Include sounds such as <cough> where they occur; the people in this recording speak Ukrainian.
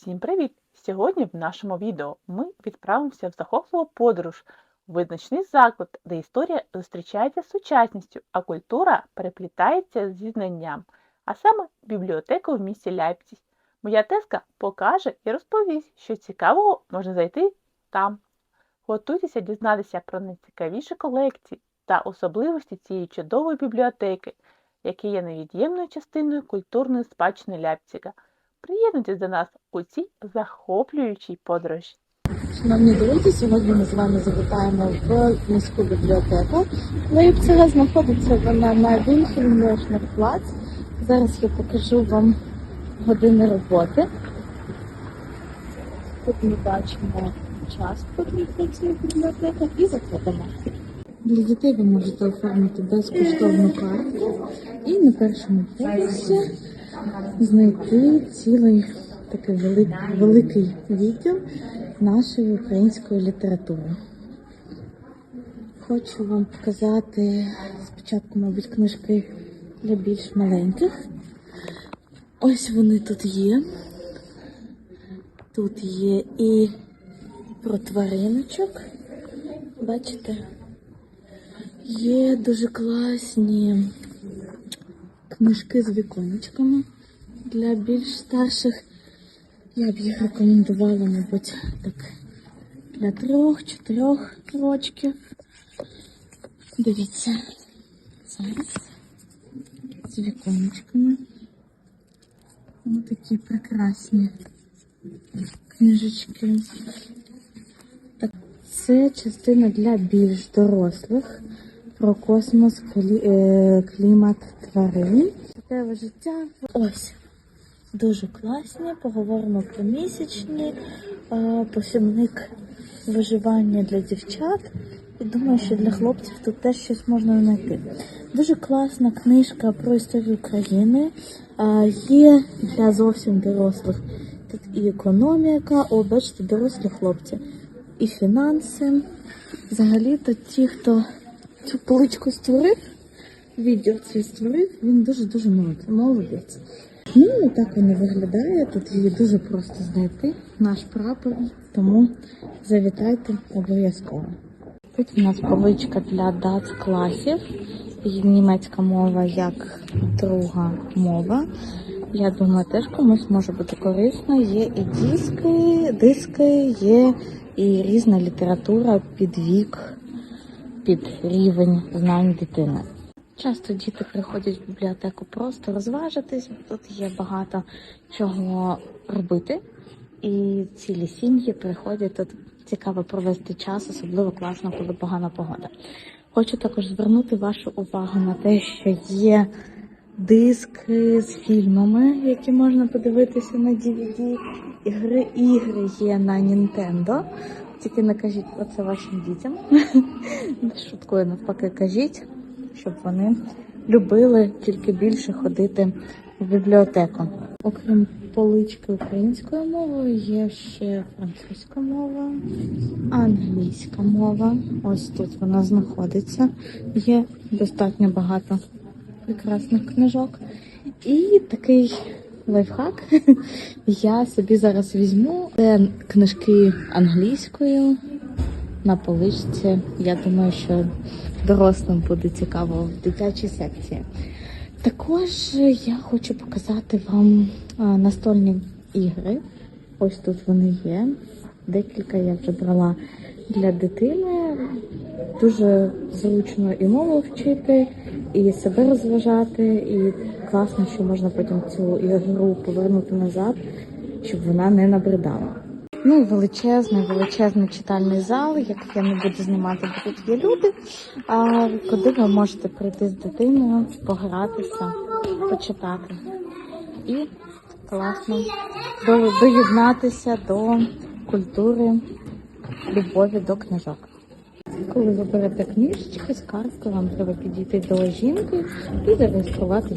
Всім привіт! Сьогодні в нашому відео ми відправимося в захопливу подорож визначний заклад, де історія зустрічається з сучасністю, а культура переплітається зі знанням, а саме бібліотеку в місті Ляйпциг. Моя тезка покаже і розповість, що цікавого можна знайти там. Готуйтеся дізнатися про найцікавіші колекції та особливості цієї чудової бібліотеки, які є невід'ємною частиною культурної спадщини Ляйпцига. Приєднуйтесь до нас у цій захоплюючій подорожі. Шановні друзі, сьогодні ми з вами завітаємо в міську бібліотеку. Лейпцига знаходиться вона на плац. Зараз я покажу вам години роботи. Тут ми бачимо час, котрий працює бібліотека, і заходимо. Для дітей ви можете оформити безкоштовну карту і на першому поверсі знайти цілий такий великий, великий відділ нашої української літератури. Хочу вам показати спочатку, мабуть, книжки для більш маленьких. Ось вони тут є. Тут є і про твариночок. Бачите? Є дуже класні книжки з віконечками для більш старших. Я б їх рекомендувала, мабуть, так для трьох-чотирьох рочків. Дивіться, зараз з віконечками. Ось такі прекрасні книжечки. Так, це частина для більш дорослих Про космос, клі- е, клімат тварин. Таке життя. Ось. Дуже класні. Поговоримо про місячні, посібник виживання для дівчат. І думаю, що для хлопців тут теж щось можна знайти. Дуже класна книжка про історію України. Є для зовсім дорослих. Тут і економіка, о, бачите, дорослі хлопці, і фінанси. Взагалі-то ті, хто цю поличку створив, відділ цей створив, він дуже-дуже молодець. Ну, так воно виглядає. Тут її дуже просто знайти, наш прапор, тому завітайте обов'язково. Тут у нас поличка для дац-класів, німецька мова як друга мова. Я думаю, теж комусь може бути корисно. Є і диски, диски, є і різна література під вік, під рівень знань дитини. Часто діти приходять в бібліотеку просто розважитись. Тут є багато чого робити, і цілі сім'ї приходять тут цікаво провести час, особливо класно, коли погана погода. Хочу також звернути вашу увагу на те, що є диски з фільмами, які можна подивитися на DVD. Ігри ігри є на Nintendo. Тільки не кажіть про це вашим дітям. Шуткую, навпаки, кажіть, щоб вони любили тільки більше ходити в бібліотеку. Окрім полички українською мовою, є ще французька мова, англійська мова. Ось тут вона знаходиться. Є достатньо багато прекрасних книжок. І такий лайфхак <laughs> я собі зараз візьму. Це книжки англійською на поличці. Я думаю, що дорослим буде цікаво в дитячій секції. Також я хочу показати вам настольні ігри. Ось тут вони є. Декілька я вже брала для дитини. Дуже зручно і мову вчити, і себе розважати, і класно, що можна потім цю ігру повернути назад, щоб вона не набридала. Ну і величезний, величезний читальний зал, як я не буду знімати, бо тут є люди. А куди ви можете прийти з дитиною, погратися, почитати. І класно до- доєднатися до культури, любові до книжок. Коли ви берете книжечки з карткою, вам треба підійти до жінки і зареєструвати